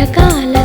రకరకాల